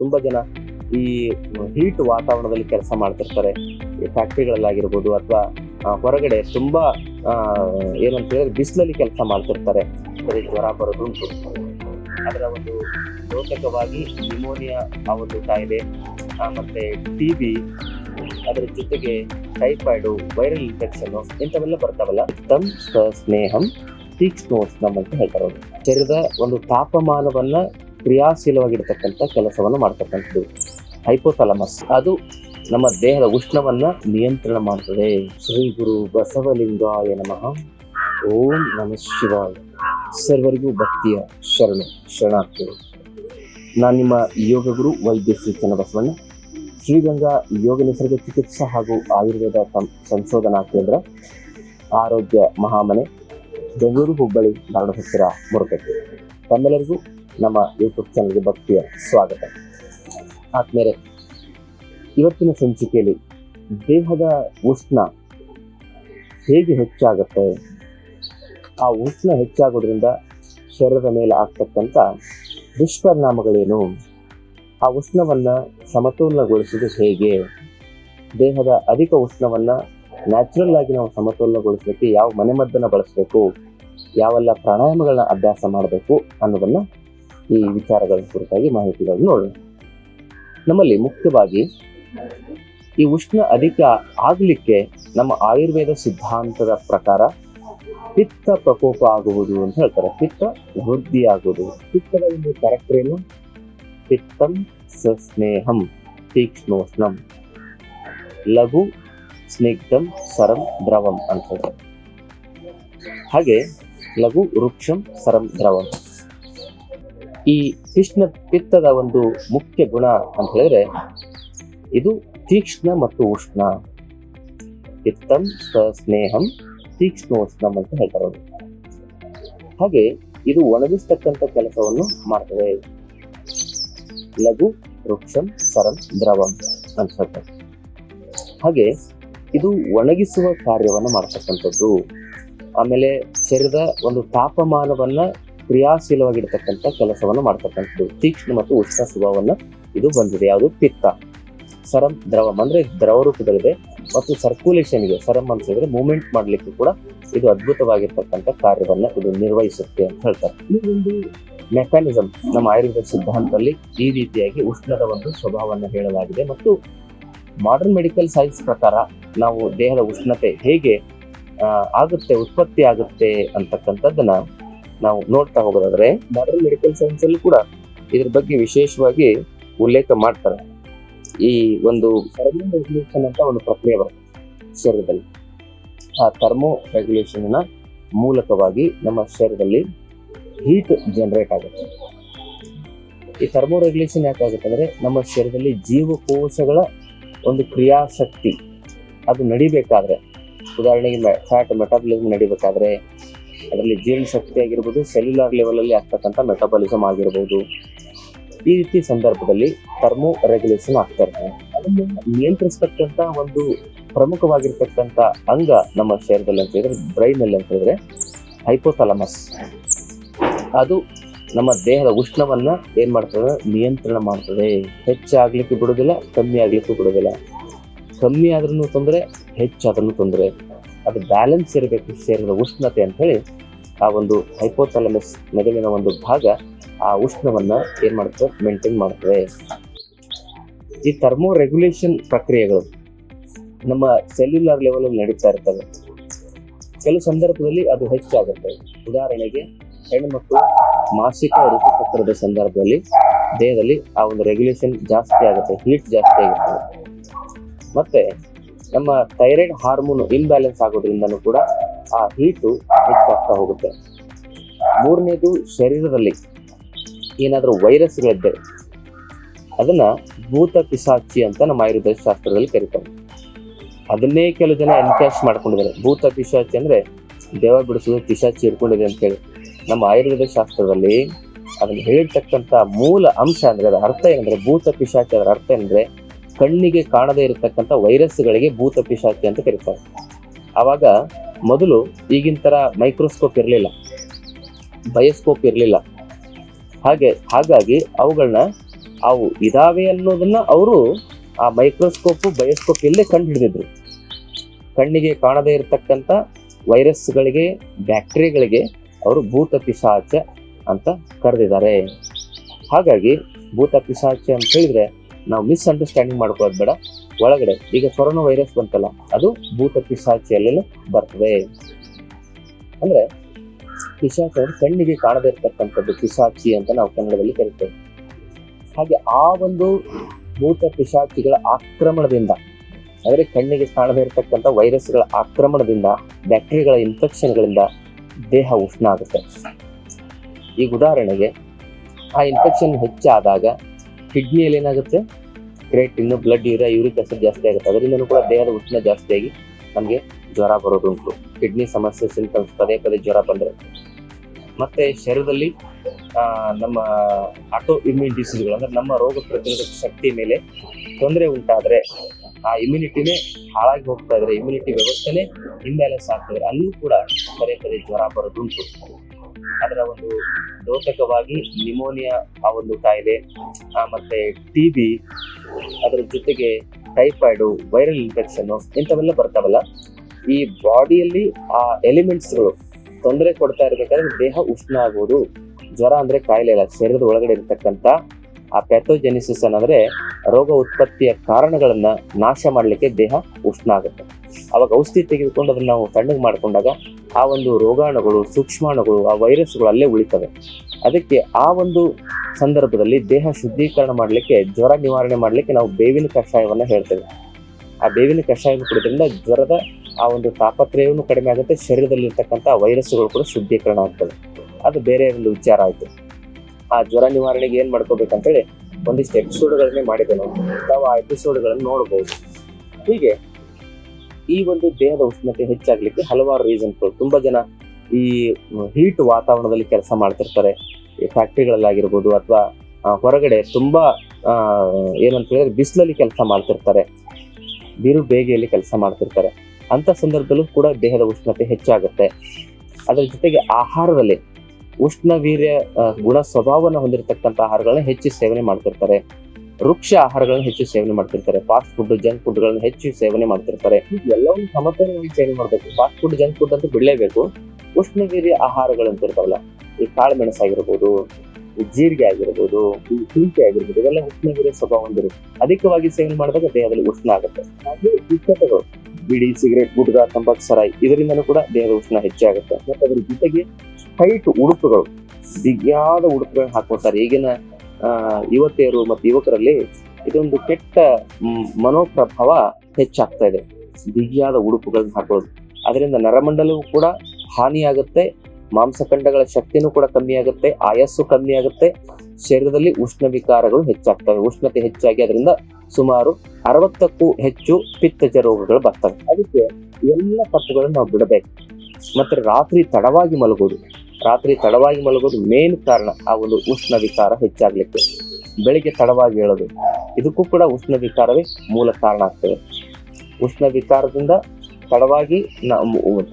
ತುಂಬಾ ಜನ ಈ ಹೀಟ್ ವಾತಾವರಣದಲ್ಲಿ ಕೆಲಸ ಮಾಡ್ತಿರ್ತಾರೆ. ಈ ಫ್ಯಾಕ್ಟ್ರಿಗಳಲ್ಲಾಗಿರ್ಬೋದು ಅಥವಾ ಹೊರಗಡೆ ತುಂಬಾ ಏನಂತ ಹೇಳಿದ್ರೆ ಬಿಸಿಲಲ್ಲಿ ಕೆಲಸ ಮಾಡ್ತಿರ್ತಾರೆ. ಜ್ವರ ಬರೋದುಂಟು ಅದರ ಒಂದು ರೋಚಕವಾಗಿ ನ್ಯೂಮೋನಿಯಾ ಆ ಒಂದು ಕಾಯಿಲೆ ಮತ್ತೆ ಟಿ ಬಿ ಅದರ ಜೊತೆಗೆ ಟೈಫಾಯ್ಡು ವೈರಲ್ ಇನ್ಫೆಕ್ಷನ್ ಇಂಥವೆಲ್ಲ ಬರ್ತಾವಲ್ಲ. ತಮ್ ಸ್ನೇಹಂ ಸೀಕ್ಸ್ ನೋಟ್ಸ್ ನಮ್ಮಂತ ಹೇಳ್ತಾರೆ ಶರೀರದ ಒಂದು ತಾಪಮಾನವನ್ನ ಕ್ರಿಯಾಶೀಲವಾಗಿರ್ತಕ್ಕಂಥ ಕೆಲಸವನ್ನು ಮಾಡ್ತಕ್ಕಂಥದ್ದು. ಹೈಪೋಥಾಲಮಸ್. ಅದು ನಮ್ಮ ದೇಹದ ಉಷ್ಣವನ್ನ ನಿಯಂತ್ರಣ ಮಾಡ್ತದೆ. ಶ್ರೀ ಗುರು ಬಸವಲಿಂಗಾಯ ನಮಃ. ಓಂ ನಮ ಶಿವಾಯ. ಸರ್ವರಿಗೂ ಭಕ್ತಿಯ ಶರಣ, ಶರಣಾರ್ಥಿಗಳು. ನಾನು ನಿಮ್ಮ ಯೋಗ ಗುರು ವೈದ್ಯ ಶ್ರೀ ಚನ್ನಬಸವಣ್ಣ. ಶ್ರೀಗಂಗಾ ಯೋಗ ನಿಸರ್ಗ ಚಿಕಿತ್ಸಾ ಹಾಗೂ ಆಯುರ್ವೇದ ಸಂಶೋಧನಾ ಕೇಂದ್ರ, ಆರೋಗ್ಯ ಮಹಾಮನೆ, ಬೆಂಗಳೂರು ಹುಬ್ಬಳ್ಳಿ ಧಾರವಾಡ ಹತ್ತಿರ ಮುರುಕಟ್ಟೆ ತಮ್ಮೆಲ್ಲರಿಗೂ ನಮ್ಮ ಯೂಟ್ಯೂಬ್ ಚಾನಲ್ಗೆ ಭಕ್ತಿಯ ಸ್ವಾಗತ. ಆದ್ಮೇಲೆ ಇವತ್ತಿನ ಸಂಚಿಕೆಯಲ್ಲಿ ದೇಹದ ಉಷ್ಣ ಹೇಗೆ ಹೆಚ್ಚಾಗುತ್ತೆ, ಆ ಉಷ್ಣ ಹೆಚ್ಚಾಗೋದ್ರಿಂದ ಶರೀರದ ಮೇಲೆ ಆಗ್ತಕ್ಕಂಥ ದುಷ್ಪರಿಣಾಮಗಳೇನು, ಆ ಉಷ್ಣವನ್ನ ಸಮತೋಲನಗೊಳಿಸೋದು ಹೇಗೆ, ದೇಹದ ಅಧಿಕ ಉಷ್ಣವನ್ನ ನ್ಯಾಚುರಲ್ ಆಗಿ ನಾವು ಸಮತೋಲನಗೊಳಿಸಲಿಕ್ಕೆ ಯಾವ ಮನೆಮದ್ದನ್ನ ಬಳಸಬೇಕು, ಯಾವೆಲ್ಲ ಪ್ರಾಣಾಯಾಮಗಳನ್ನ ಅಭ್ಯಾಸ ಮಾಡಬೇಕು ಅನ್ನೋದನ್ನ ಈ ವಿಚಾರಗಳ ಕುರಿತಾಗಿ ಮಾಹಿತಿಗಳನ್ನು ನೋಡೋಣ. ನಮ್ಮಲ್ಲಿ ಮುಖ್ಯವಾಗಿ ಈ ಉಷ್ಣ ಅಧಿಕ ಆಗಲಿಕ್ಕೆ ನಮ್ಮ ಆಯುರ್ವೇದ ಸಿದ್ಧಾಂತದ ಪ್ರಕಾರ ಪಿತ್ತ ಪ್ರಕೋಪ ಆಗುವುದು ಅಂತ ಹೇಳ್ತಾರೆ. ಪಿತ್ತ ವೃದ್ಧಿ ಆಗುವುದು. ಪಿತ್ತದ ಒಂದು ಕ್ಯಾರೆಕ್ಟರ್ ಏನು ಪಿತ್ತಂ ಸ್ನೇಹಂ ತೀಕ್ಷ್ಣೋಷ್ಣಂ. ಲಘು ಸ್ನಿಗ್ಧಂ ಸರಂ ದ್ರವಂ ಅಂತ ಹೇಳ್ತಾರೆ. ಹಾಗೆ ಲಘು ವೃಕ್ಷಂ ಸರಂ ದ್ರವಂ. ಈ ಕೃಷ್ಣ ಪಿತ್ತದ ಒಂದು ಮುಖ್ಯ ಗುಣ ಅಂತ ಹೇಳಿದ್ರೆ, ಇದು ತೀಕ್ಷ್ಣ ಮತ್ತು ಉಷ್ಣ. ಪಿತ್ತಂ ಸ್ನೇಹಂ ತೀಕ್ಷ್ಣೋಷ್ಣಂ ಅಂತ ಹೇಳ್ತಾರೆ ಅವರು. ಹಾಗೆ ಇದು ಒಣಗಿಸ್ತಕ್ಕಂಥ ಕೆಲಸವನ್ನು ಮಾಡ್ತದೆ. ಲಘು, ವೃಕ್ಷಂ, ಸರಂ, ದ್ರವಂ ಅಂತ ಹೇಳ್ತಾರೆ. ಹಾಗೆ ಇದು ಒಣಗಿಸುವ ಕಾರ್ಯವನ್ನು ಮಾಡ್ತಕ್ಕಂಥದ್ದು. ಆಮೇಲೆ ಶರೀರದ ಒಂದು ತಾಪಮಾನವನ್ನ ಕ್ರಿಯಾಶೀಲವಾಗಿರ್ತಕ್ಕಂಥ ಕೆಲಸವನ್ನು ಮಾಡ್ತಕ್ಕಂಥದ್ದು. ತೀಕ್ಷ್ಣ ಮತ್ತು ಉಷ್ಣ ಸ್ವಭಾವವನ್ನು ಇದು ಬಂದಿದೆ. ಯಾವುದು? ಪಿತ್ತ. ಸರಂ, ದ್ರವಂ ಅಂದ್ರೆ ದ್ರವ ರೂಪದಲ್ಲಿದೆ. ಮತ್ತು ಸರ್ಕ್ಯುಲೇಷನ್ಗೆ ಸರಂ ಅಂತ ಹೇಳಿದ್ರೆ ಮೂವ್ಮೆಂಟ್ ಮಾಡ್ಲಿಕ್ಕೆ ಕೂಡ ಇದು ಅದ್ಭುತವಾಗಿರ್ತಕ್ಕಂಥ ಕಾರ್ಯವನ್ನ ಇದು ನಿರ್ವಹಿಸುತ್ತೆ ಅಂತ ಹೇಳ್ತಾರೆ. ಮೆಕ್ಯಾನಿಸಮ್ ನಮ್ಮ ಆಯುರ್ವೇದ ಸಿದ್ಧಾಂತದಲ್ಲಿ ಈ ರೀತಿಯಾಗಿ ಉಷ್ಣದ ಒಂದು ಸ್ವಭಾವವನ್ನು ಹೇಳಲಾಗಿದೆ. ಮತ್ತು ಮಾಡರ್ನ್ ಮೆಡಿಕಲ್ ಸೈನ್ಸ್ ಪ್ರಕಾರ ನಾವು ದೇಹದ ಉಷ್ಣತೆ ಹೇಗೆ ಆಗುತ್ತೆ, ಉತ್ಪತ್ತಿ ಆಗುತ್ತೆ ಅಂತಕ್ಕಂಥದ್ದನ್ನ ನಾವು ನೋಡ್ತಾ ಹೋಗೋದಾದ್ರೆ ಮಾಡರ್ನ್ ಮೆಡಿಕಲ್ ಸೈನ್ಸ್ ಅಲ್ಲಿ ಕೂಡ ಇದ್ರ ಬಗ್ಗೆ ವಿಶೇಷವಾಗಿ ಉಲ್ಲೇಖ ಮಾಡ್ತಾರೆ. ಈ ಒಂದು ರೆಗ್ಯುಲೇಷನ್ ಅಂತ ಒಂದು ಪ್ರಕ್ರಿಯೆ ಬರುತ್ತೆ ಶರೀರದಲ್ಲಿ. ಆ ಥರ್ಮೋ ರೆಗ್ಯುಲೇಷನ್ ಮೂಲಕವಾಗಿ ನಮ್ಮ ಶರೀರದಲ್ಲಿ ಹೀಟ್ ಜನರೇಟ್ ಆಗುತ್ತೆ. ಈ ಥರ್ಮೋ ರೆಗ್ಯುಲೇಷನ್ ಯಾಕಾಗುತ್ತೆ ಅಂದ್ರೆ ನಮ್ಮ ಶರೀರದಲ್ಲಿ ಜೀವಕೋಶಗಳ ಒಂದು ಕ್ರಿಯಾಶಕ್ತಿ ಅದು ನಡಿಬೇಕಾದ್ರೆ. ಉದಾಹರಣೆಗೆ ಫ್ಯಾಟ್ ಮೆಟಾಬಲಿಸಮ್ ನಡಿಬೇಕಾದ್ರೆ ಅದರಲ್ಲಿ ಜೀರ್ಣಶಕ್ತಿ ಆಗಿರ್ಬೋದು ಸೆಲ್ಯುಲಾರ್ ಲೆವೆಲಲ್ಲಿ ಆಗ್ತಕ್ಕಂಥ ಮೆಟಬಾಲಿಸಮ್ ಆಗಿರ್ಬೋದು. ಈ ರೀತಿ ಸಂದರ್ಭದಲ್ಲಿ ಥರ್ಮೋ ರೆಗ್ಯುಲೇಷನ್ ಆಗ್ತಾ ಇರ್ತದೆ ಅದನ್ನು ನಿಯಂತ್ರಿಸ್ತಕ್ಕಂಥ ಒಂದು ಪ್ರಮುಖವಾಗಿರ್ತಕ್ಕಂಥ ಅಂಗ ನಮ್ಮ ಶರೀರದಲ್ಲಿ ಅಂತ ಹೇಳಿದ್ರೆ ಬ್ರೈನ್ ಅಲ್ಲಿ ಅಂತ ಹೇಳಿದ್ರೆ ಹೈಪೋಥಾಲಮಸ್ ಅದು ನಮ್ಮ ದೇಹದ ಉಷ್ಣವನ್ನ ಏನ್ ಮಾಡ್ತದೆ? ನಿಯಂತ್ರಣ ಮಾಡ್ತದೆ. ಹೆಚ್ಚಾಗ್ಲಿಕ್ಕೆ ಬಿಡೋದಿಲ್ಲ ಕಮ್ಮಿ ಆಗ್ಲಿಕ್ಕೂ ಬಿಡೋದಿಲ್ಲ ಕಮ್ಮಿ ಆದ್ರೂ ತೊಂದರೆ ಹೆಚ್ಚಾದ್ರೂ ತೊಂದರೆ. ಅದು ಬ್ಯಾಲೆನ್ಸ್ ಇರಬೇಕು ಶರೀರದ ಉಷ್ಣತೆ ಅಂತ ಹೇಳಿ ಆ ಒಂದು ಹೈಪೋಥಾಲಮಸ್ ಮೆದುಳಿನ ಒಂದು ಭಾಗ ಆ ಉಷ್ಣವನ್ನ ಏನ್ ಮಾಡುತ್ತೆ? ಮೇಂಟೈನ್ ಮಾಡ್ತದೆ ಈ ಥರ್ಮೋ ರೆಗ್ಯುಲೇಷನ್ ಪ್ರಕ್ರಿಯೆಗಳು ನಮ್ಮ ಸೆಲ್ಯುಲರ್ ಲೆವೆಲ್ ಅಲ್ಲಿ ನಡೀತಾ ಇರ್ತವೆ. ಕೆಲವು ಸಂದರ್ಭದಲ್ಲಿ ಅದು ಹೆಚ್ಚಾಗುತ್ತೆ. ಉದಾಹರಣೆಗೆ ಹೆಣ್ಣುಮಕ್ಕಳು ಮಾಸಿಕ ಋತುಚಕ್ರದ ಸಂದರ್ಭದಲ್ಲಿ ದೇಹದಲ್ಲಿ ಆ ಒಂದು ರೆಗ್ಯುಲೇಷನ್ ಜಾಸ್ತಿ ಆಗುತ್ತೆ ಹೀಟ್ ಜಾಸ್ತಿ ಆಗಿರ್ತದೆ. ಮತ್ತೆ ನಮ್ಮ ಥೈರಾಯ್ಡ್ ಹಾರ್ಮೋನ್ ಇಂಬ್ಯಾಲೆನ್ಸ್ ಆಗೋದ್ರಿಂದನೂ ಕೂಡ ಆ ಹೀಟು ಹೆಚ್ಚಾಗ್ತಾ ಹೋಗುತ್ತೆ. ಮೂರನೇದು ಶರೀರದಲ್ಲಿ ಏನಾದರೂ ವೈರಸ್ಗಳಿದ್ದರೆ ಅದನ್ನ ಭೂತ ಪಿಸಾಚಿ ಅಂತ ನಮ್ಮ ಆಯುರ್ವೇದ ಶಾಸ್ತ್ರದಲ್ಲಿ ಕರೀತಾರೆ. ಅದನ್ನೇ ಕೆಲವು ಜನ ಎನ್ಕ್ಯಾಶ್ ಮಾಡ್ಕೊಂಡಿದ್ದಾರೆ. ಭೂತ ಪಿಶಾಚಿ ಅಂದ್ರೆ ದೇವ ಬಿಡಿಸೋದು ಪಿಶಾಚಿ ಇಟ್ಕೊಂಡಿದೆ ಅಂತ ಹೇಳಿ. ನಮ್ಮ ಆಯುರ್ವೇದ ಶಾಸ್ತ್ರದಲ್ಲಿ ಅದನ್ನ ಹೇಳಿರ್ತಕ್ಕಂಥ ಮೂಲ ಅಂಶ ಅಂದ್ರೆ ಅದರ ಅರ್ಥ ಏನಂದ್ರೆ ಭೂತ ಪಿಶಾಚಿ ಅದರ ಅರ್ಥ ಏನಂದ್ರೆ ಕಣ್ಣಿಗೆ ಕಾಣದೇ ಇರತಕ್ಕಂಥ ವೈರಸ್ಗಳಿಗೆ ಭೂತ ಪಿಶಾಚಿ ಅಂತ ಕರೀತಾರೆ. ಆವಾಗ ಮೊದಲು ಈಗಿನ ತರ ಮೈಕ್ರೋಸ್ಕೋಪ್ ಇರಲಿಲ್ಲ, ಬಯೋಸ್ಕೋಪ್ ಇರಲಿಲ್ಲ. ಹಾಗೆ, ಹಾಗಾಗಿ ಅವುಗಳನ್ನ ಅವು ಇದಾವೆ ಅನ್ನೋದನ್ನ ಅವರು ಆ ಮೈಕ್ರೋಸ್ಕೋಪ್, ಬಯೋಸ್ಕೋಪ್ ಇಲ್ಲೇ ಕಂಡು ಹಿಡಿದಿದ್ರು ಕಣ್ಣಿಗೆ ಕಾಣದೇ ಇರತಕ್ಕಂಥ ವೈರಸ್ಗಳಿಗೆ ಬ್ಯಾಕ್ಟೀರಿಯಾಗಳಿಗೆ ಅವರು ಭೂತ ಪಿಶಾಚ ಅಂತ ಕರೆದಿದ್ದಾರೆ. ಹಾಗಾಗಿ ಭೂತ ಪಿಶಾಚ ಅಂತ ಹೇಳಿದ್ರೆ ನಾವು ಮಿಸ್ಅಂಡರ್ಸ್ಟ್ಯಾಂಡಿಂಗ್ ಮಾಡ್ಕೊಳ್ಳೋದು ಬೇಡ. ಒಳಗಡೆ ಈಗ ಕೊರೋನಾ ವೈರಸ್ ಬಂತಲ್ಲ, ಅದು ಭೂತ ಪಿಶಾಚಿಯಲ್ಲೆಲ್ಲ ಬರ್ತದೆ. ಅಂದ್ರೆ ಪಿಶಾಚಿ ಅಂದ್ರೆ ಕಣ್ಣಿಗೆ ಕಾಣದೇ ಇರತಕ್ಕಂಥದ್ದು ಪಿಶಾಚಿ ಅಂತ ನಾವು ಕನ್ನಡದಲ್ಲಿ ಕರಿತೇವೆ. ಹಾಗೆ ಆ ಒಂದು ಭೂತ ಪಿಶಾಚಿಗಳ ಆಕ್ರಮಣದಿಂದ, ಅಂದರೆ ಕಣ್ಣಿಗೆ ಕಾಣದೇ ಇರತಕ್ಕಂಥ ವೈರಸ್ಗಳ ಆಕ್ರಮಣದಿಂದ ಬ್ಯಾಕ್ಟೀರಿಯಾಗಳ ಇನ್ಫೆಕ್ಷನ್ಗಳಿಂದ ದೇಹ ಉಷ್ಣ ಆಗುತ್ತೆ ಈಗ ಉದಾಹರಣೆಗೆ, ಆ ಇನ್ಫೆಕ್ಷನ್ ಹೆಚ್ಚಾದಾಗ ಕಿಡ್ನಿಯಲ್ಲಿ ಏನಾಗುತ್ತೆ? ಕ್ರೇಟಿನ್ ಬ್ಲಡ್ ಇರೋ ಯೂರಿಕ್ ಆಸಿಡ್ ಜಾಸ್ತಿ ಆಗುತ್ತೆ. ಅದರಿಂದನೂ ಕೂಡ ದೇಹದ ಉಷ್ಣ ಜಾಸ್ತಿಯಾಗಿ ನಮಗೆ ಜ್ವರ ಬರೋದುಂಟು ಕಿಡ್ನಿ ಸಮಸ್ಯೆ ಸಿಂಟಮ್ಸ್ ಪದೇ ಪದೇ ಜ್ವರ ಬಂದರೆ. ಮತ್ತೆ ಶರೀರದಲ್ಲಿ ನಮ್ಮ ಆಟೋ ಇಮ್ಯೂನ್ ಡಿಸೀಸ್ಗಳು ಅಂದ್ರೆ ನಮ್ಮ ರೋಗ ಪ್ರತಿರೋಧಕ ಶಕ್ತಿ ಮೇಲೆ ತೊಂದರೆ ಉಂಟಾದರೆ ಆ ಇಮ್ಯುನಿಟಿನೇ ಹಾಳಾಗಿ ಹೋಗ್ತಾ ಇದ್ರೆ ಇಮ್ಯುನಿಟಿ ವ್ಯವಸ್ಥೆನೇ ಇಂಬ್ಯಾಲೆನ್ಸ್ ಆಗ್ತದೆ ಅಲ್ಲೂ ಕೂಡ ಪದೇ ಪದೇ ಜ್ವರ ಬರೋದುಂಟು ಅದರ ಒಂದು ದೋಷಕವಾಗಿ ನಿಮೋನಿಯಾ ಆ ಒಂದು ಕಾಯಿಲೆ ಮತ್ತೆ ಟಿ ಬಿ ಅದರ ಜೊತೆಗೆ ಟೈಫಾಯ್ಡು ವೈರಲ್ ಇನ್ಫೆಕ್ಷನ್ ಇಂಥವೆಲ್ಲ ಬರ್ತಾವಲ್ಲ. ಈ ಬಾಡಿಯಲ್ಲಿ ಆ ಎಲಿಮೆಂಟ್ಸ್ಗಳು ತೊಂದರೆ ಕೊಡ್ತಾ ಇರಬೇಕಾದ್ರೆ ದೇಹ ಉಷ್ಣ ಆಗೋದು, ಜ್ವರ ಅಂದ್ರೆ ಕಾಯಿಲೆ ಅಲ್ಲ, ಶರೀರದ ಒಳಗಡೆ ಇರತಕ್ಕಂತ ಆ ಪ್ಯಾಥೋಜೆನಿಸಿಸ್ ಅನ್ನಂದ್ರೆ ರೋಗ ಉತ್ಪತ್ತಿಯ ಕಾರಣಗಳನ್ನ ನಾಶ ಮಾಡಲಿಕ್ಕೆ ದೇಹ ಉಷ್ಣ ಆಗುತ್ತೆ ಅವಾಗ ಔಷಧಿ ತೆಗೆದುಕೊಂಡು ಅದನ್ನ ನಾವು ತಣ್ಣಗೆ ಮಾಡ್ಕೊಂಡಾಗ ಆ ಒಂದು ರೋಗಾಣುಗಳು, ಸೂಕ್ಷ್ಮಾಣುಗಳು, ಆ ವೈರಸ್ಗಳು ಅಲ್ಲೇ ಉಳಿತವೆ. ಅದಕ್ಕೆ ಆ ಒಂದು ಸಂದರ್ಭದಲ್ಲಿ ದೇಹ ಶುದ್ಧೀಕರಣ ಮಾಡಲಿಕ್ಕೆ, ಜ್ವರ ನಿವಾರಣೆ ಮಾಡಲಿಕ್ಕೆ ನಾವು ಬೇವಿನ ಕಷಾಯವನ್ನ ಹೇಳ್ತೇವೆ. ಆ ಬೇವಿನ ಕಷಾಯವನ್ನು ಕುಡಿದ್ರಿಂದ ಜ್ವರದ ಆ ಒಂದು ತಾಪತ್ರಯವನ್ನು ಕಡಿಮೆ ಆಗುತ್ತೆ, ಶರೀರದಲ್ಲಿರ್ತಕ್ಕಂಥ ವೈರಸ್ಗಳು ಕೂಡ ಶುದ್ಧೀಕರಣ ಆಗ್ತವೆ. ಅದು ಬೇರೆ ಒಂದು ವಿಚಾರ ಆಯ್ತು. ಆ ಜ್ವರ ನಿವಾರಣೆಗೆ ಏನ್ ಮಾಡ್ಕೋಬೇಕಂತೇಳಿ ಒಂದಿಷ್ಟು ಎಪಿಸೋಡ್ಗಳನ್ನೇ ಮಾಡಿದೆ ನಾವು ಆ ಎಪಿಸೋಡ್ಗಳನ್ನು ನೋಡಬಹುದು ಹೀಗೆ ಈ ಒಂದು ದೇಹದ ಉಷ್ಣತೆ ಹೆಚ್ಚಾಗ್ಲಿಕ್ಕೆ ಹಲವಾರು ರೀಸನ್ಗಳು ತುಂಬಾ ಜನ ಈ ಹೀಟ್ ವಾತಾವರಣದಲ್ಲಿ ಕೆಲಸ ಮಾಡ್ತಿರ್ತಾರೆ. ಈ ಫ್ಯಾಕ್ಟ್ರಿಗಳಲ್ಲಾಗಿರ್ಬೋದು ಅಥವಾ ಹೊರಗಡೆ ತುಂಬಾ ಏನಂತ ಹೇಳಿದ್ರೆ ಬಿಸಿಲಲ್ಲಿ ಕೆಲಸ ಮಾಡ್ತಿರ್ತಾರೆ. ಬಿರು ಬೇಗೆಯಲ್ಲಿ ಕೆಲಸ ಮಾಡ್ತಿರ್ತಾರೆ. ಅಂತ ಸಂದರ್ಭದಲ್ಲೂ ಕೂಡ ದೇಹದ ಉಷ್ಣತೆ ಹೆಚ್ಚಾಗುತ್ತೆ. ಅದರ ಜೊತೆಗೆ ಆಹಾರದಲ್ಲಿ ಉಷ್ಣ ವೀರ್ಯ ಗುಣ ಸ್ವಭಾವವನ್ನು ಹೊಂದಿರತಕ್ಕಂಥ ಆಹಾರಗಳನ್ನ ಹೆಚ್ಚು ಸೇವನೆ ಮಾಡ್ತಿರ್ತಾರೆ. ವೃಕ್ಷ ಆಹಾರಗಳನ್ನ ಹೆಚ್ಚು ಸೇವನೆ ಮಾಡ್ತಿರ್ತಾರೆ. ಫಾಸ್ಟ್ ಫುಡ್ ಜಂಕ್ ಫುಡ್ಗಳನ್ನ ಹೆಚ್ಚು ಸೇವನೆ ಮಾಡ್ತಿರ್ತಾರೆ. ಎಲ್ಲವನ್ನು ಸಮತೋಲನವಾಗಿ ಸೇವನೆ ಮಾಡಬೇಕು. ಫಾಸ್ಟ್ ಫುಡ್ ಜಂಕ್ ಫುಡ್ ಅಂತೂ ಬಿಡಲೇಬೇಕು. ಉಷ್ಣವೀರ್ಯ ಅಂತ ಇರ್ತಾವಲ್ಲ, ಈ ಕಾಳು ಮೆಣಸಾಗಿರ್ಬೋದು, ಈ ಜೀರಿಗೆ ಆಗಿರ್ಬೋದು, ಈ ಶುಂಠಿ ಆಗಿರ್ಬೋದು, ಇವೆಲ್ಲ ಉಷ್ಣವೀರ್ಯ ಸ್ವಭಾವ ಹೊಂದಿರುತ್ತೆ. ಅಧಿಕವಾಗಿ ಸೇವನೆ ಮಾಡಿದಾಗ ದೇಹದಲ್ಲಿ ಉಷ್ಣ ಆಗುತ್ತೆ. ಹಾಗೆ ಉಷ್ಣತೆಗಳು ಬಿಡಿ, ಸಿಗರೇಟ್ ಗುಡ್ಗ ತಂಬಾಕು, ಸರಾಯಿ, ಇದರಿಂದನೂ ಕೂಡ ದೇಹದ ಉಷ್ಣ ಹೆಚ್ಚಾಗುತ್ತೆ. ಮತ್ತೆ ಅದ್ರ ಜೊತೆಗೆ ಟೈಟ್ ಉಡುಪುಗಳು, ಬಿಗಿಯಾದ ಉಡುಪುಗಳನ್ನ ಹಾಕೊಳ್ತಾರೆ ಈಗಿನ ಯುವತಿಯರು ಮತ್ತು ಯುವಕರಲ್ಲಿ ಇದೊಂದು ಕೆಟ್ಟ ಮನೋಪ್ರಭಾವ ಹೆಚ್ಚಾಗ್ತಾ ಇದೆ. ಬಿಗಿಯಾದ ಉಡುಪುಗಳನ್ನ ಹಾಕೊಳ್ಳೋದು ಅದರಿಂದ ನರಮಂಡಲವು ಕೂಡ ಹಾನಿಯಾಗುತ್ತೆ. ಮಾಂಸಖಂಡಗಳ ಶಕ್ತಿನೂ ಕೂಡ ಕಮ್ಮಿ ಆಗುತ್ತೆ ಆಯಸ್ಸು ಕಮ್ಮಿ ಆಗುತ್ತೆ ಶರೀರದಲ್ಲಿ ಉಷ್ಣ ವಿಕಾರಗಳು ಹೆಚ್ಚಾಗ್ತವೆ. ಉಷ್ಣತೆ ಹೆಚ್ಚಾಗಿ ಅದರಿಂದ ಸುಮಾರು ಅರವತ್ತಕ್ಕೂ ಹೆಚ್ಚು ಪಿತ್ತಜ ರೋಗಗಳು ಬರ್ತವೆ. ಅದಕ್ಕೆ ಎಲ್ಲ ತಪ್ಪುಗಳನ್ನು ನಾವು ಬಿಡಬೇಕು. ಮತ್ತೆ ರಾತ್ರಿ ತಡವಾಗಿ ಮಲಗೋದು ರಾತ್ರಿ ತಡವಾಗಿ ಮಲಗೋದು ಮೇನ್ ಕಾರಣ ಆ ಒಂದು ಉಷ್ಣ ವಿಕಾರ ಹೆಚ್ಚಾಗ್ಲಿಕ್ಕೆ. ಬೆಳಿಗ್ಗೆ ತಡವಾಗಿ ಹೇಳೋದು ಇದಕ್ಕೂ ಕೂಡ ಉಷ್ಣ ವಿಕಾರವೇ ಮೂಲ ಕಾರಣ ಆಗ್ತದೆ. ಉಷ್ಣ ವಿಕಾರದಿಂದ ತಡವಾಗಿ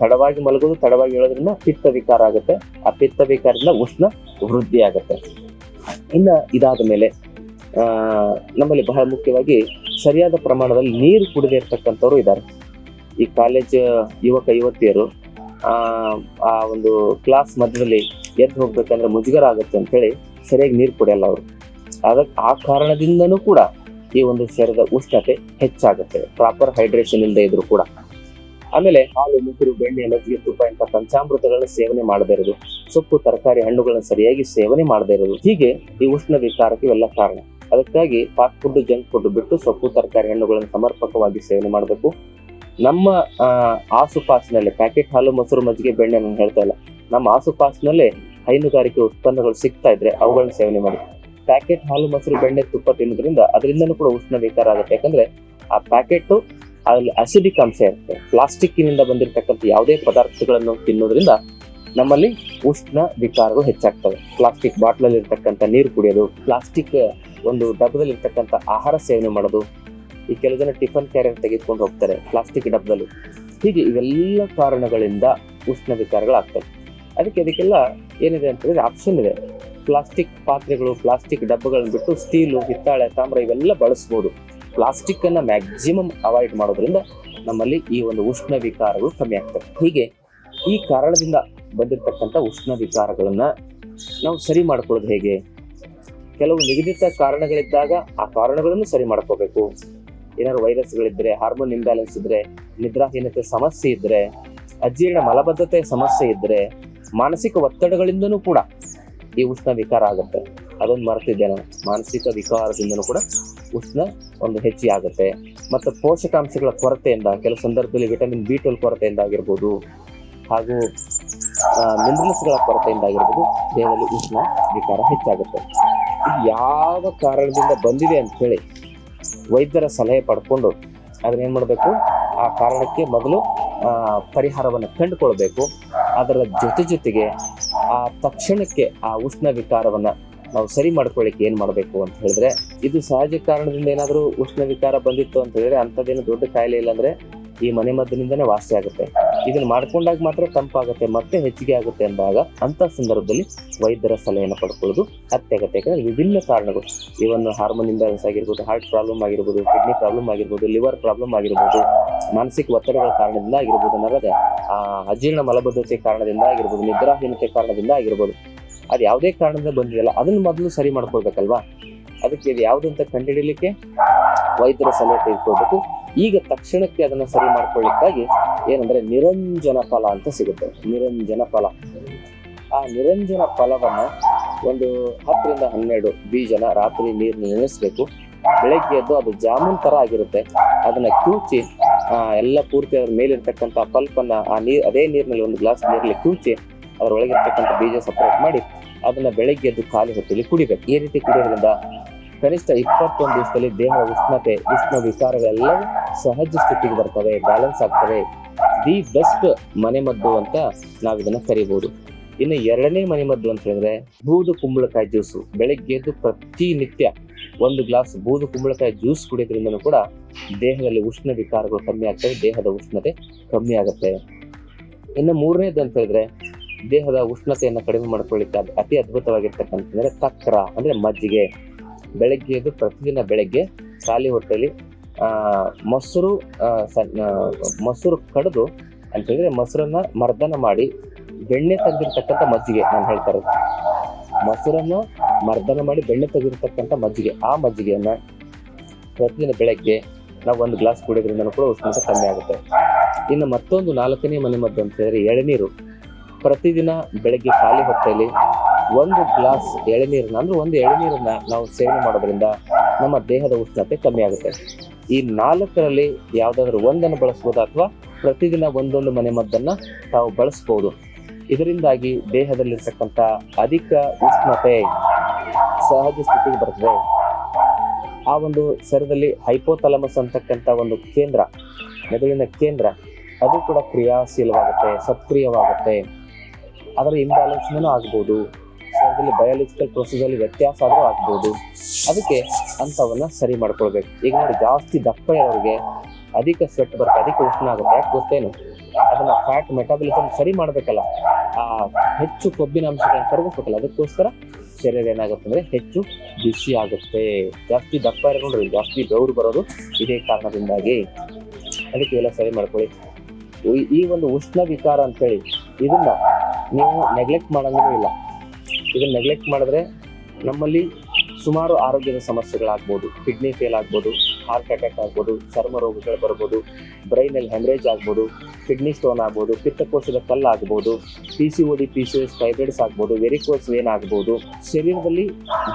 ತಡವಾಗಿ ಮಲಗೋದು, ತಡವಾಗಿ ಹೇಳೋದ್ರಿಂದ ಪಿತ್ತ ವಿಕಾರ ಆಗುತ್ತೆ. ಆ ಪಿತ್ತ ವಿಕಾರದಿಂದ ಉಷ್ಣ ವೃದ್ಧಿ ಆಗುತ್ತೆ. ಇನ್ನ ಇದಾದ ಮೇಲೆ ನಮ್ಮಲ್ಲಿ ಬಹಳ ಮುಖ್ಯವಾಗಿ ಸರಿಯಾದ ಪ್ರಮಾಣದಲ್ಲಿ ನೀರು ಕುಡಿದೇ ಇರ್ತಕ್ಕಂಥವ್ರು ಇದ್ದಾರೆ. ಈ ಕಾಲೇಜ್ ಯುವಕ ಯುವತಿಯರು ಆ ಒಂದು ಕ್ಲಾಸ್ ಮಧ್ಯದಲ್ಲಿ ಎದ್ದು ಹೋಗ್ಬೇಕಂದ್ರೆ ಮುಜುಗರ ಆಗುತ್ತೆ ಅಂತ ಹೇಳಿ ಸರಿಯಾಗಿ ನೀರು ಕುಡಿಯಲ್ಲ ಅವರು. ಅದಕ್ಕೆ ಆ ಕಾರಣದಿಂದನೂ ಕೂಡ ಈ ಒಂದು ಶರೀರದ ಉಷ್ಣತೆ ಹೆಚ್ಚಾಗುತ್ತೆ ಪ್ರಾಪರ್ ಹೈಡ್ರೇಷನ್ ಇಲ್ಲದೆ ಇದ್ರು ಕೂಡ. ಆಮೇಲೆ ಹಾಲು, ಮೊಸರು, ಬೆಣ್ಣೆ, ಮಜ್ಜಿಗೆ, ತುಪ್ಪ ಇಂಥ ಪಂಚಾಮೃತಗಳನ್ನ ಸೇವನೆ ಮಾಡದೇ ಇರೋದು, ಸೊಪ್ಪು, ತರಕಾರಿ, ಹಣ್ಣುಗಳನ್ನ ಸರಿಯಾಗಿ ಸೇವನೆ ಮಾಡದೇ ಇರೋದು, ಹೀಗೆ ಈ ಉಷ್ಣ ವಿಕಾರಕ್ಕೆ ಇವೆಲ್ಲ ಕಾರಣ. ಅದಕ್ಕಾಗಿ ಫಾಸ್ಟ್ ಫುಡ್ ಜಂಕ್ ಫುಡ್ ಬಿಟ್ಟು ಸೊಪ್ಪು, ತರಕಾರಿ, ಹಣ್ಣುಗಳನ್ನು ಸಮರ್ಪಕವಾಗಿ ಸೇವನೆ ಮಾಡಬೇಕು. ನಮ್ಮ ಆಸುಪಾಸಿನಲ್ಲಿ ಪ್ಯಾಕೆಟ್ ಹಾಲು, ಮೊಸರು, ಮಜ್ಜಿಗೆ, ಬೆಣ್ಣೆ ನಾನು ಹೇಳ್ತಾ ಇಲ್ಲ. ನಮ್ಮ ಆಸುಪಾಸಿನಲ್ಲೇ ಹೈನುಗಾರಿಕೆ ಉತ್ಪನ್ನಗಳು ಸಿಗ್ತಾ ಇದ್ರೆ ಅವುಗಳನ್ನ ಸೇವನೆ ಮಾಡಿ. ಪ್ಯಾಕೆಟ್ ಹಾಲು, ಮೊಸರು, ಬೆಣ್ಣೆ ತುಪ್ಪ ತಿನ್ನೋದ್ರಿಂದ ಅದರಿಂದನೂ ಕೂಡ ಉಷ್ಣ ವಿಕಾರ ಆಗುತ್ತೆ. ಯಾಕಂದ್ರೆ ಆ ಪ್ಯಾಕೆಟ್ ಅಲ್ಲಿ ಅಸಿಡಿಕ್ ಅಂಶ ಇರುತ್ತೆ. ಪ್ಲಾಸ್ಟಿಕ್ನಿಂದ ಬಂದಿರತಕ್ಕಂಥ ಯಾವುದೇ ಪದಾರ್ಥಗಳನ್ನು ತಿನ್ನೋದ್ರಿಂದ ನಮ್ಮಲ್ಲಿ ಉಷ್ಣ ವಿಕಾರಗಳು ಹೆಚ್ಚಾಗ್ತವೆ. ಪ್ಲಾಸ್ಟಿಕ್ ಬಾಟ್ಲಲ್ಲಿ ಇರ್ತಕ್ಕಂಥ ನೀರು ಕುಡಿಯೋದು, ಪ್ಲಾಸ್ಟಿಕ್ ಒಂದು ಡಬ್ಬದಲ್ಲಿ ಇರ್ತಕ್ಕಂಥ ಆಹಾರ ಸೇವನೆ ಮಾಡೋದು ಈ ಕೆಲವು ಜನ ಟಿಫನ್ ಕ್ಯಾರಿಯರ್ ತೆಗೆದುಕೊಂಡು ಹೋಗ್ತಾರೆ ಪ್ಲಾಸ್ಟಿಕ್ ಡಬ್ಬದಲ್ಲಿ. ಹೀಗೆ ಇವೆಲ್ಲ ಕಾರಣಗಳಿಂದ ಉಷ್ಣ ವಿಕಾರಗಳಾಗ್ತವೆ ಅದಕ್ಕೆ ಅದಕ್ಕೆಲ್ಲ ಏನಿದೆ ಅಂತ ಹೇಳಿದ್ರೆ ಆಪ್ಷನ್ ಇದೆ. ಪ್ಲಾಸ್ಟಿಕ್ ಪಾತ್ರೆಗಳು, ಪ್ಲಾಸ್ಟಿಕ್ ಡಬ್ಬಗಳನ್ನು ಬಿಟ್ಟು ಸ್ಟೀಲು, ಹಿತ್ತಾಳೆ, ತಾಮ್ರ ಇವೆಲ್ಲ ಬಳಸ್ಬೋದು. ಪ್ಲಾಸ್ಟಿಕ್ ಅನ್ನ ಮ್ಯಾಕ್ಸಿಮಮ್ ಅವಾಯ್ಡ್ ಮಾಡೋದ್ರಿಂದ ನಮ್ಮಲ್ಲಿ ಈ ಒಂದು ಉಷ್ಣ ವಿಕಾರಗಳು ಕಮ್ಮಿ ಆಗ್ತವೆ. ಹೀಗೆ ಈ ಕಾರಣದಿಂದ ಬಂದಿರತಕ್ಕಂಥ ಉಷ್ಣ ವಿಕಾರಗಳನ್ನ ನಾವು ಸರಿ ಮಾಡ್ಕೊಳ್ಳೋದು ಹೇಗೆ? ಕೆಲವು ನಿಗದಿತ ಕಾರಣಗಳಿದ್ದಾಗ ಆ ಕಾರಣಗಳನ್ನು ಸರಿ ಮಾಡ್ಕೋಬೇಕು. ಏನಾದ್ರು ವೈರಸ್ಗಳಿದ್ರೆ ಹಾರ್ಮೋನ್ ಇಂಬ್ಯಾಲೆನ್ಸ್ ಇದ್ರೆ, ನಿದ್ರಾಹೀನತೆ ಸಮಸ್ಯೆ ಇದ್ರೆ, ಅಜೀರ್ಣ ಮಲಬದ್ಧತೆ ಸಮಸ್ಯೆ ಇದ್ರೆ, ಮಾನಸಿಕ ಒತ್ತಡಗಳಿಂದನೂ ಕೂಡ ಈ ಉಷ್ಣ ವಿಕಾರ ಆಗುತ್ತೆ. ಅದೊಂದು ಮರೆತಿದ್ದೆ ನಾನು. ಮಾನಸಿಕ ವಿಕಾರದಿಂದನೂ ಕೂಡ ಉಷ್ಣ ಒಂದು ಹೆಚ್ಚಿ ಆಗುತ್ತೆ. ಮತ್ತು ಪೋಷಕಾಂಶಗಳ ಕೊರತೆಯಿಂದ, ಕೆಲವು ಸಂದರ್ಭದಲ್ಲಿ ವಿಟಮಿನ್ ಬಿ ಟ್ವೆಲ್ ಕೊರತೆಯಿಂದ ಆಗಿರ್ಬೋದು, ಹಾಗೂ ಮಿನರಲ್ಸ್ಗಳ ಕೊರತೆಯಿಂದ ಆಗಿರ್ಬೋದು, ದೇಹದಲ್ಲಿ ಉಷ್ಣ ವಿಕಾರ ಹೆಚ್ಚಾಗುತ್ತೆ. ಯಾವ ಕಾರಣದಿಂದ ಬಂದಿದೆ ಅಂತ ಹೇಳಿ ವೈದ್ಯರ ಸಲಹೆ ಪಡ್ಕೊಂಡು ಅದನ್ನ ಏನ್ ಮಾಡಬೇಕು? ಆ ಕಾರಣಕ್ಕೆ ಮೊದಲು ಪರಿಹಾರವನ್ನು ಕಂಡುಕೊಳ್ಬೇಕು. ಅದರ ಜೊತೆ ಜೊತೆಗೆ ಆ ತಕ್ಷಣಕ್ಕೆ ಆ ಉಷ್ಣ ವಿಕಾರವನ್ನ ನಾವು ಸರಿ ಮಾಡ್ಕೊಳ್ಳಿಕ್ಕೆ ಏನ್ ಮಾಡಬೇಕು ಅಂತ ಹೇಳಿದ್ರೆ, ಇದು ಸಹಜ ಕಾರಣದಿಂದ ಏನಾದರೂ ಉಷ್ಣ ವಿಕಾರ ಬಂದಿತ್ತು ಅಂತ ಹೇಳಿದ್ರೆ ಅಂಥದ್ದೇನು ದೊಡ್ಡ ಕಾಯಿಲೆ ಇಲ್ಲ ಈ ಮನೆ ಮದ್ದಿನಿಂದನೇ ವಾಸಿ ಆಗುತ್ತೆ. ಇದನ್ನ ಮಾಡ್ಕೊಂಡಾಗ ಮಾತ್ರ ತಂಪಾಗುತ್ತೆ, ಮತ್ತೆ ಹೆಚ್ಚಿಗೆ ಆಗುತ್ತೆ ಅಂದಾಗ ಅಂತ ಸಂದರ್ಭದಲ್ಲಿ ವೈದ್ಯರ ಸಲಹೆಯನ್ನು ಪಡ್ಕೊಳ್ಳೋದು ಅತ್ಯಗತ್ಯ. ಯಾಕಂದ್ರೆ ವಿಭಿನ್ನ ಕಾರಣಗಳು. ಇವನ್ ಹಾರ್ಮೋನ್ ಇಂಬ್ಯಾಲೆನ್ಸ್ ಆಗಿರ್ಬೋದು ಹಾರ್ಟ್ ಪ್ರಾಬ್ಲಮ್ ಆಗಿರ್ಬೋದು ಕಿಡ್ನಿ ಪ್ರಾಬ್ಲಮ್ ಆಗಿರ್ಬೋದು ಲಿವರ್ ಪ್ರಾಬ್ಲಮ್ ಆಗಿರ್ಬೋದು, ಮಾನಸಿಕ ಒತ್ತಡಗಳ ಕಾರಣದಿಂದ ಆಗಿರ್ಬೋದು ಅನ್ನೋದೇ ಆ ಅಜೀರ್ಣ ಮಲಬದ್ಧತೆ ಕಾರಣದಿಂದ ಆಗಿರ್ಬೋದು, ನಿದ್ರಾಹೀನತೆ ಕಾರಣದಿಂದ ಆಗಿರ್ಬೋದು, ಅದು ಯಾವುದೇ ಕಾರಣದಿಂದ ಬಂದಿದೆಯಲ್ಲ ಅದನ್ನ ಮೊದಲು ಸರಿ ಮಾಡ್ಕೊಳ್ಬೇಕಲ್ವಾ? ಅದಕ್ಕೆ ಇದು ಅಂತ ಕಂಡುಹಿಡಿಯಲಿಕ್ಕೆ ವೈದ್ಯರ ಸಲಹೆ ತೆಗೆದುಕೊಳ್ಬೇಕು. ಈಗ ತಕ್ಷಣಕ್ಕೆ ಅದನ್ನ ಸರಿ ಮಾಡ್ಕೊಳ್ಳಿಕ್ಕಾಗಿ ಏನಂದ್ರೆ ನಿರಂಜನ ಫಲ ಅಂತ ಸಿಗುತ್ತೆ. ನಿರಂಜನ ಫಲ. ಆ ನಿರಂಜನ ಫಲವನ್ನ ಒಂದು ಹತ್ತರಿಂದ ಹನ್ನೆರಡು ಬೀಜನ ರಾತ್ರಿ ನೀರ್ ನೆನೆಸ್ಬೇಕು. ಬೆಳಗ್ಗೆ ಎದ್ದು ಅದು ಜಾಮೂನ್ ತರ ಆಗಿರುತ್ತೆ. ಅದನ್ನ ಕಿವುಚಿ ಎಲ್ಲ ಪೂರ್ತಿ ಅದ್ರ ಮೇಲಿರ್ತಕ್ಕಂಥ ಪಲ್ಪನ್ನ ಆ ನೀರ್, ಅದೇ ನೀರಿನಲ್ಲಿ ಒಂದು ಗ್ಲಾಸ್ ನೀರಲ್ಲಿ ಕಿವುಚಿ ಅದರೊಳಗಿರ್ತಕ್ಕಂಥ ಬೀಜ ಸಪ್ರೇಟ್ ಮಾಡಿ ಅದನ್ನ ಬೆಳಗ್ಗೆ ಎದ್ದು ಖಾಲಿ ಹೊತ್ತಲ್ಲಿ ಕುಡಿಬೇಕು. ಈ ರೀತಿ ಕುಡಿಯೋದ್ರಿಂದ ಕನಿಷ್ಠ ಇಪ್ಪತ್ತೊಂದು ದಿವಸದಲ್ಲಿ ದೇಹದ ಉಷ್ಣತೆ, ಉಷ್ಣ ವಿಕಾರಗಳೆಲ್ಲವೂ ಸಹಜ ಸ್ಥಿತಿಗೆ ಬರ್ತವೆ ಬ್ಯಾಲೆನ್ಸ್ ಆಗ್ತವೆ. ದಿ ಬೆಸ್ಟ್ ಮನೆಮದ್ದು ಅಂತ ನಾವು ಇದನ್ನ ಕರಿಬಹುದು ಇನ್ನು ಎರಡನೇ ಮನೆಮದ್ದು ಅಂತ ಹೇಳಿದ್ರೆ ಬೂದು ಕುಂಬಳಕಾಯಿ ಜ್ಯೂಸು. ಬೆಳಗ್ಗೆ ಎದ್ದು ಪ್ರತಿನಿತ್ಯ ಒಂದು ಗ್ಲಾಸ್ ಬೂದು ಕುಂಬಳಕಾಯಿ ಜ್ಯೂಸ್ ಕುಡಿಯೋದ್ರಿಂದನೂ ಕೂಡ ದೇಹದಲ್ಲಿ ಉಷ್ಣ ವಿಕಾರಗಳು ಕಮ್ಮಿ ಆಗ್ತವೆ, ದೇಹದ ಉಷ್ಣತೆ ಕಮ್ಮಿ ಆಗುತ್ತೆ. ಇನ್ನು ಮೂರನೇದು ಅಂತ ಹೇಳಿದ್ರೆ ದೇಹದ ಉಷ್ಣತೆಯನ್ನು ಕಡಿಮೆ ಮಾಡ್ಕೊಳ್ಳಿಕ್ಕೆ ಅತಿ ಅದ್ಭುತವಾಗಿರ್ತಕ್ಕಂತಂದ್ರೆ ತಕ್ರ ಅಂದ್ರೆ ಮಜ್ಜಿಗೆ. ಬೆಳಗ್ಗೆ ಎದ್ದು ಪ್ರತಿದಿನ ಬೆಳಗ್ಗೆ ಖಾಲಿ ಹೊಟ್ಟೆಲಿ ಮೊಸರು ಮೊಸರು ಕಡಿದು ಅಂತ ಹೇಳಿದ್ರೆ ಮೊಸರನ್ನ ಮರ್ದನ ಮಾಡಿ ಬೆಣ್ಣೆ ತೆಗೆದಿರ್ತಕ್ಕಂಥ ಮಜ್ಜಿಗೆ ನಾನು ಹೇಳ್ತಾರೆ ಮೊಸರನ್ನ ಮರ್ದನ ಮಾಡಿ ಬೆಣ್ಣೆ ತೆಗೆದಿರ್ತಕ್ಕಂಥ ಮಜ್ಜಿಗೆ, ಆ ಮಜ್ಜಿಗೆಯನ್ನ ಪ್ರತಿದಿನ ಬೆಳಗ್ಗೆ ನಾವು ಒಂದು ಗ್ಲಾಸ್ ಕುಡಿಯೋದ್ರಿಂದ ಕೂಡ ಉಷ್ಣತೆ ಕಮ್ಮಿ ಆಗುತ್ತೆ. ಇನ್ನು ಮತ್ತೊಂದು ನಾಲ್ಕನೇ ಮನೆ ಮದ್ದು ಅಂತ ಹೇಳಿದ್ರೆ ಎಳನೀರು. ಪ್ರತಿದಿನ ಬೆಳಗ್ಗೆ ಖಾಲಿ ಹೊಟ್ಟೆಯಲ್ಲಿ ಒಂದು ಗ್ಲಾಸ್ ಎಳನೀರನ್ನ, ಅಂದ್ರೆ ಒಂದು ಎಳನೀರನ್ನ ನಾವು ಸೇವನೆ ಮಾಡೋದ್ರಿಂದ ನಮ್ಮ ದೇಹದ ಉಷ್ಣತೆ ಕಮ್ಮಿ ಆಗುತ್ತೆ. ಈ ನಾಲ್ಕರಲ್ಲಿ ಯಾವ್ದಾದ್ರು ಒಂದನ್ನು ಬಳಸ್ಬೋದು ಅಥವಾ ಪ್ರತಿದಿನ ಒಂದೊಂದು ಮನೆ ಮದ್ದನ್ನ ತಾವು ಬಳಸ್ಬೋದು? ಇದರಿಂದಾಗಿ ದೇಹದಲ್ಲಿರ್ತಕ್ಕಂಥ ಅಧಿಕ ಉಷ್ಣತೆ ಸಹಜ ಸ್ಥಿತಿಗೆ ಬರ್ತದೆ. ಆ ಒಂದು ಸರದಲ್ಲಿ ಹೈಪೋಥಲಮಸ್ ಅಂತಕ್ಕಂಥ ಒಂದು ಕೇಂದ್ರ, ಮೆದುಳಿನ ಕೇಂದ್ರ, ಅದು ಕೂಡ ಕ್ರಿಯಾಶೀಲವಾಗುತ್ತೆ, ಸಕ್ರಿಯವಾಗುತ್ತೆ. ಅದರ ಇಂಬ್ಯಾಲೆನ್ಸ್ನೂ ಆಗ್ಬೋದು. ಶರೀರದಲ್ಲಿ ಬಯಾಲಜಿಕಲ್ ಪ್ರೊಸೆಸ್ ಅಲ್ಲಿ ವ್ಯತ್ಯಾಸ ಆದರೂ ಆಗ್ಬೋದು. ಅದಕ್ಕೆ ಅಂಥವನ್ನ ಸರಿ ಮಾಡ್ಕೊಳ್ಬೇಕು. ಈಗ ನೋಡಿ, ಜಾಸ್ತಿ ದಪ್ಪ ಇರೋರಿಗೆ ಅಧಿಕ ಸ್ವೆಟ್ ಬರುತ್ತೆ, ಅಧಿಕ ಉಷ್ಣ ಆಗುತ್ತೆ. ಯಾಕೆ ಗೊತ್ತೇನು? ಅದನ್ನ ಫ್ಯಾಟ್ ಮೆಟಾಬಲಿಸಮ್ ಸರಿ ಮಾಡಬೇಕಲ್ಲ. ಆ ಹೆಚ್ಚು ಕೊಬ್ಬಿನ ಅಂಶಗಳನ್ನ ಕರಗಿಸ್ಬೇಕಲ್ಲ ಅದಕ್ಕೋಸ್ಕರ ಶರೀರ ಏನಾಗುತ್ತೆ ಅಂದ್ರೆ ಹೆಚ್ಚು ಬಿಸಿ ಆಗುತ್ತೆ. ಜಾಸ್ತಿ ದಪ್ಪ ಇರೋದ್ರಿ ಜಾಸ್ತಿ ಬೆವರು ಬರೋದು ಇದೇ ಕಾರಣದಿಂದಾಗಿ. ಅದಕ್ಕೆ ಎಲ್ಲ ಸರಿ ಮಾಡ್ಕೊಳ್ಳಿ. ಈ ಒಂದು ಉಷ್ಣ ವಿಕಾರ ಅಂತೇಳಿ, ಇದನ್ನ ನೀವು ನೆಗ್ಲೆಕ್ಟ್ ಮಾಡೋಂಗೂ ಇಲ್ಲ. ಇದನ್ನ ನೆಗ್ಲೆಕ್ಟ್ ಮಾಡಿದ್ರೆ ನಮ್ಮಲ್ಲಿ ಸುಮಾರು ಆರೋಗ್ಯದ ಸಮಸ್ಯೆಗಳಾಗ್ಬೋದು ಕಿಡ್ನಿ ಫೇಲ್ ಆಗ್ಬೋದು ಹಾರ್ಟ್ ಅಟ್ಯಾಕ್ ಆಗ್ಬೋದು, ಚರ್ಮ ರೋಗಗಳು ಬರ್ಬೋದು ಬ್ರೈನಲ್ಲಿ ಹೆಮ್ರೇಜ್ ಆಗ್ಬೋದು ಕಿಡ್ನಿ ಸ್ಟೋನ್ ಆಗ್ಬೋದು, ಪಿತ್ತಕೋಶದ ಕಲ್ಲು ಆಗ್ಬೋದು P C O D P C S fibroids ಆಗ್ಬೋದು ವೆರಿಕೋಸ್ ವೇನ್ ಆಗ್ಬೋದು, ಶರೀರದಲ್ಲಿ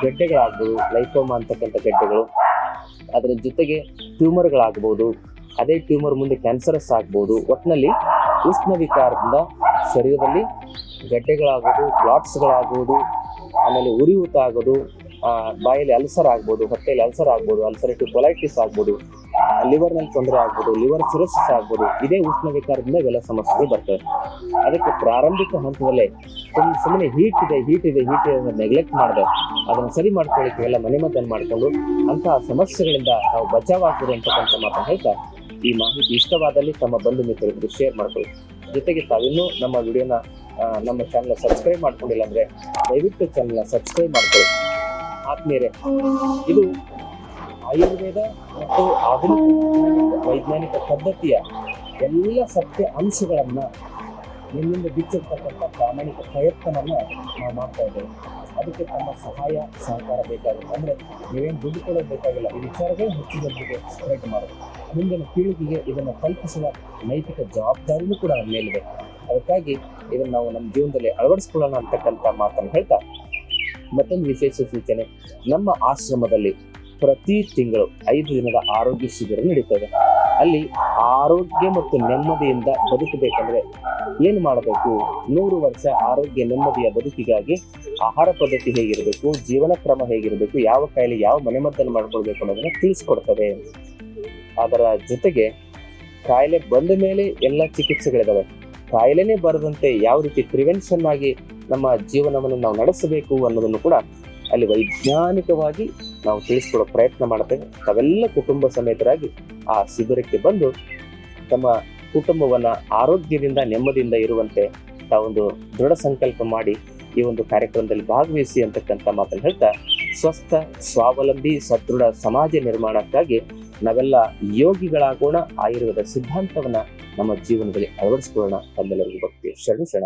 ಗೆಡ್ಡೆಗಳಾಗ್ಬೋದು ಲೈಫೋಮಾ ಅಂತಕ್ಕಂಥ ಗೆಡ್ಡೆಗಳು. ಅದರ ಜೊತೆಗೆ ಟ್ಯೂಮರ್ಗಳಾಗ್ಬೋದು ಅದೇ ಟ್ಯೂಮರ್ ಮುಂದೆ ಕ್ಯಾನ್ಸರಸ್ ಆಗ್ಬೋದು ಒಟ್ಟಿನಲ್ಲಿ ಉಷ್ಣ ವಿಕಾರದಿಂದ ಶರೀರದಲ್ಲಿ ಗಡ್ಡೆಗಳಾಗೋದು ಕ್ಲಾಟ್ಸ್ಗಳಾಗೋದು ಆಮೇಲೆ ಉರಿಯೂತ ಆಗೋದು ಬಾಯಲ್ಲಿ ಅಲ್ಸರ್ ಆಗ್ಬೋದು, ಹೊಟ್ಟೆಯಲ್ಲಿ ಅಲ್ಸರ್ ಆಗ್ಬೋದು ಅಲ್ಸರೇಟಿವ್ ಕೊಲೈಟಿಸ್ ಆಗ್ಬೋದು ಲಿವರ್ನಲ್ಲಿ ತೊಂದರೆ ಆಗ್ಬೋದು, ಲಿವರ್ ಸಿರೋಸಿಸ್ ಆಗ್ಬೋದು, ಇದೇ ಉಷ್ಣ ವಿಕಾರದಿಂದ ಇವೆಲ್ಲ ಸಮಸ್ಯೆಗಳು ಬರ್ತವೆ. ಅದಕ್ಕೆ ಪ್ರಾರಂಭಿಕ ಹಂತದಲ್ಲೇ ತುಂಬ ಸುಮ್ಮನೆ ಹೀಟ್ ಇದೆ ಹೀಟ್ ಇದೆ ಹೀಟ್ ಇದೆ ನೆಗ್ಲೆಕ್ಟ್ ಮಾಡಿದೆ, ಅದನ್ನು ಸರಿ ಮಾಡ್ಕೊಳ್ಳಿಕ್ಕೆ ಎಲ್ಲ ಮನೆಮದ್ದನ್ನು ಮಾಡಿಕೊಂಡು ಅಂತಹ ಸಮಸ್ಯೆಗಳಿಂದ ನಾವು ಬಚಾವ್ ಆಗ್ಬೋದು ಅಂತಕ್ಕಂಥ ಮಾತನ್ನು ಹೇಳ್ತಾ, ಈ ಮಾಹಿತಿ ಇಷ್ಟವಾದಲ್ಲಿ ತಮ್ಮ ಬಂಧು ಮಿತ್ರರಿಗೆ ಶೇರ್ ಮಾಡ್ಕೊಳ್ಳಿ. ಜೊತೆಗೆ ತಾವಿನ್ನೂ ನಮ್ಮ ವಿಡಿಯೋನ ನಮ್ಮ ಚಾನಲ್ ಸಬ್ಸ್ಕ್ರೈಬ್ ಮಾಡ್ಕೊಂಡಿಲ್ಲ ಅಂದ್ರೆ ದಯವಿಟ್ಟು ಚಾನಲ್ನ ಸಬ್ಸ್ಕ್ರೈಬ್ ಮಾಡ್ಕೊಳ್ಳಿ. ಆತ್ಮೀಯರೇ, ಇದು ಆಯುರ್ವೇದ ಮತ್ತು ಆಧುನಿಕ ವೈಜ್ಞಾನಿಕ ಪದ್ಧತಿಯ ಎಲ್ಲ ಸತ್ಯ ಅಂಶಗಳನ್ನ ನಿಮ್ಮಿಂದ ಬಿಚ್ಚಿರ್ತಕ್ಕಂಥ ಪ್ರಾಮಾಣಿಕ ಪ್ರಯತ್ನವನ್ನು ನಾವು ಮಾಡ್ತಾ ಇದ್ದೇವೆ. ಅದಕ್ಕೆ ತಮ್ಮ ಸಹಾಯ, ಸಹಕಾರ ಬೇಕಾಗುತ್ತೆ. ಅಂದರೆ ನೀವೇನು ದುಡ್ಡು ಕೊಡೋದು ಬೇಕಾಗಿಲ್ಲ ಈ ವಿಚಾರಗಳು ಹೆಚ್ಚು ಜನರಿಗೆ ಸ್ಪ್ರೆಡ್ ಮಾಡೋದು ಮುಂದಿನ ಪೀಳಿಗೆಗೆ ಇದನ್ನು ಕಲ್ಪಿಸುವ ನೈತಿಕ ಜವಾಬ್ದಾರಿಯೂ ಕೂಡ ಮೇಲಿದೆ. ಅದಕ್ಕಾಗಿ ಇದನ್ನು ನಾವು ನಮ್ಮ ಜೀವನದಲ್ಲಿ ಅಳವಡಿಸ್ಕೊಳ್ಳೋಣ ಅಂತಕ್ಕಂಥ ಮಾತನ್ನು ಹೇಳ್ತಾ ಮತ್ತೊಂದು ವಿಶೇಷ ಸೂಚನೆ. ನಮ್ಮ ಆಶ್ರಮದಲ್ಲಿ ಪ್ರತಿ ತಿಂಗಳು ಐದು ದಿನದ ಆರೋಗ್ಯ ಶಿಬಿರ ನಡೀತದೆ. ಅಲ್ಲಿ ಆರೋಗ್ಯ ಮತ್ತು ನೆಮ್ಮದಿಯಿಂದ ಬದುಕಬೇಕಂದ್ರೆ ಏನು ಮಾಡಬೇಕು? ನೂರು ವರ್ಷ ಆರೋಗ್ಯ ನೆಮ್ಮದಿಯ ಬದುಕಿಗಾಗಿ ಆಹಾರ ಪದ್ಧತಿ ಹೇಗಿರಬೇಕು? ಜೀವನ ಕ್ರಮ ಹೇಗಿರಬೇಕು? ಯಾವ ಕಾಯಿಲೆ ಯಾವ ಮನೆಮದ್ದನ್ನು ಮಾಡ್ಕೊಳ್ಬೇಕು ಅನ್ನೋದನ್ನ ತಿಳಿಸ್ಕೊಡ್ತದೆ. ಅದರ ಜೊತೆಗೆ ಕಾಯಿಲೆ ಬಂದ ಮೇಲೆ ಎಲ್ಲ ಚಿಕಿತ್ಸೆಗಳಿದಾವೆ. ಕಾಯಿಲೆನೇ ಬರದಂತೆ ಯಾವ ರೀತಿ ಪ್ರಿವೆನ್ಷನ್ ಆಗಿ ನಮ್ಮ ಜೀವನವನ್ನು ನಾವು ನಡೆಸಬೇಕು ಅನ್ನೋದನ್ನು ಕೂಡ ಅಲ್ಲಿ ವೈಜ್ಞಾನಿಕವಾಗಿ ನಾವು ತಿಳಿಸ್ಕೊಡೋ ಪ್ರಯತ್ನ ಮಾಡ್ತೇವೆ. ತಾವೆಲ್ಲ ಕುಟುಂಬ ಸಮೇತರಾಗಿ ಆ ಶಿಬಿರಕ್ಕೆ ಬಂದು ತಮ್ಮ ಕುಟುಂಬವನ್ನ ಆರೋಗ್ಯದಿಂದ, ನೆಮ್ಮದಿಯಿಂದ ಇರುವಂತೆ ತಾವೊಂದು ದೃಢ ಸಂಕಲ್ಪ ಮಾಡಿ ಈ ಒಂದು ಕಾರ್ಯಕ್ರಮದಲ್ಲಿ ಭಾಗವಹಿಸಿ ಅಂತಕ್ಕಂಥ ಮಾತನ್ನು ಹೇಳ್ತಾ, ಸ್ವಸ್ಥ, ಸ್ವಾವಲಂಬಿ, ಸದೃಢ ಸಮಾಜ ನಿರ್ಮಾಣಕ್ಕಾಗಿ ನಾವೆಲ್ಲ ಯೋಗಿಗಳಾಗೋಣ ಆಯುರ್ವೇದ ಸಿದ್ಧಾಂತವನ್ನ ನಮ್ಮ ಜೀವನದಲ್ಲಿ ಅಳವಡಿಸಿಕೊಳ್ಳೋಣ ತಮ್ಮೆಲ್ಲರಿಗೂ ಭಕ್ತಿ. ಶರಣ ಶರಣ